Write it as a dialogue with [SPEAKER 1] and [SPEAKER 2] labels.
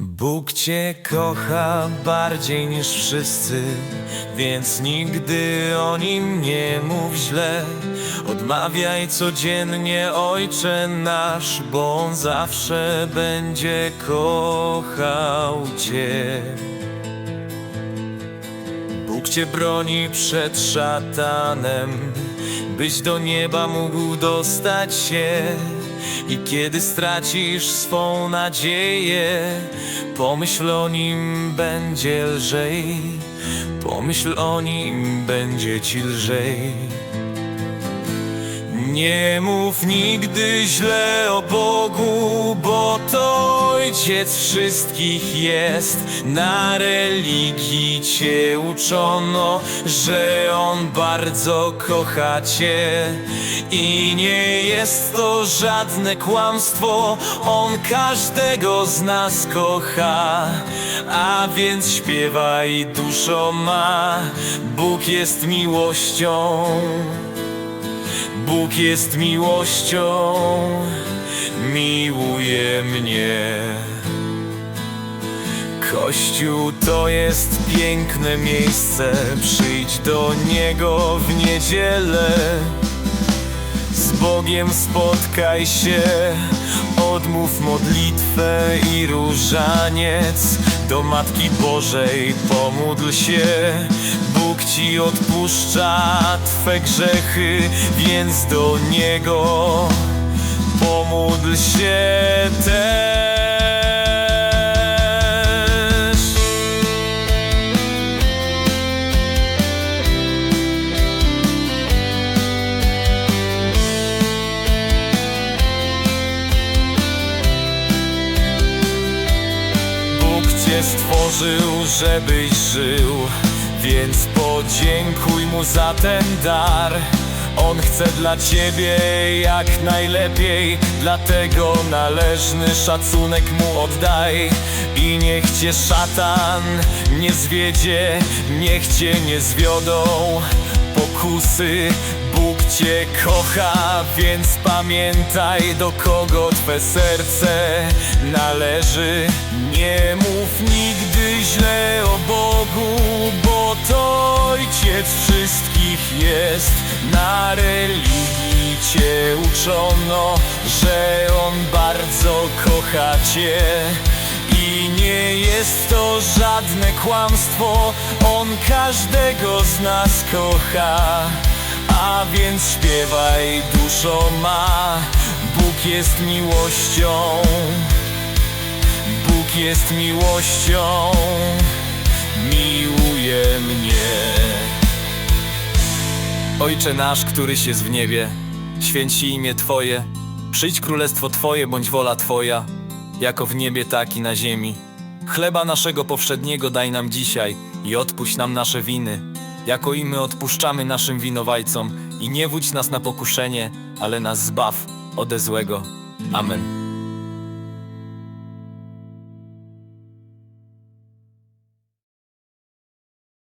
[SPEAKER 1] Bóg Cię kocha bardziej niż wszyscy, więc nigdy o Nim nie mów źle. Odmawiaj codziennie Ojcze nasz, bo On zawsze będzie kochał Cię. Bóg Cię broni przed szatanem, byś do nieba mógł dostać się. I kiedy stracisz swą nadzieję, pomyśl o nim będzie lżej. Pomyśl o nim będzie ci lżej. Nie mów nigdy źle o Bogu, bo to ojciec wszystkich jest. Na religii cię uczono, że on bardzo kocha cię. I nie jest to żadne kłamstwo, on każdego z nas kocha. A więc śpiewaj duszo ma, Bóg jest miłością. Bóg jest miłością, miłuje mnie. Kościół to jest piękne miejsce, przyjdź do niego w niedzielę. Z Bogiem spotkaj się, odmów modlitwę i różaniec. Do Matki Bożej pomódl się, Bóg ci odpuszcza Twe grzechy, więc do Niego pomódl się też. Bóg cię stworzył, żebyś żył, więc podziękuj mu za ten dar. On chce dla ciebie jak najlepiej, dlatego należny szacunek mu oddaj. I niech cię szatan nie zwiedzie, niech cię nie zwiodą pokusy. Cię kocha, więc pamiętaj do kogo twe serce należy. Nie mów nigdy źle o Bogu, bo to ojciec wszystkich jest. Na religii cię uczono, że on bardzo kocha cię. I nie jest to żadne kłamstwo, on każdego z nas kocha. A więc śpiewaj duszo ma, Bóg jest miłością. Bóg jest miłością, miłuje mnie. Ojcze nasz, któryś jest w niebie, święć się imię Twoje, przyjdź królestwo Twoje bądź wola Twoja, jako w niebie, tak i na ziemi. Chleba naszego powszedniego daj nam dzisiaj i odpuść nam nasze winy, jako i my odpuszczamy naszym winowajcom i nie wódź nas na pokuszenie, ale nas zbaw ode złego. Amen.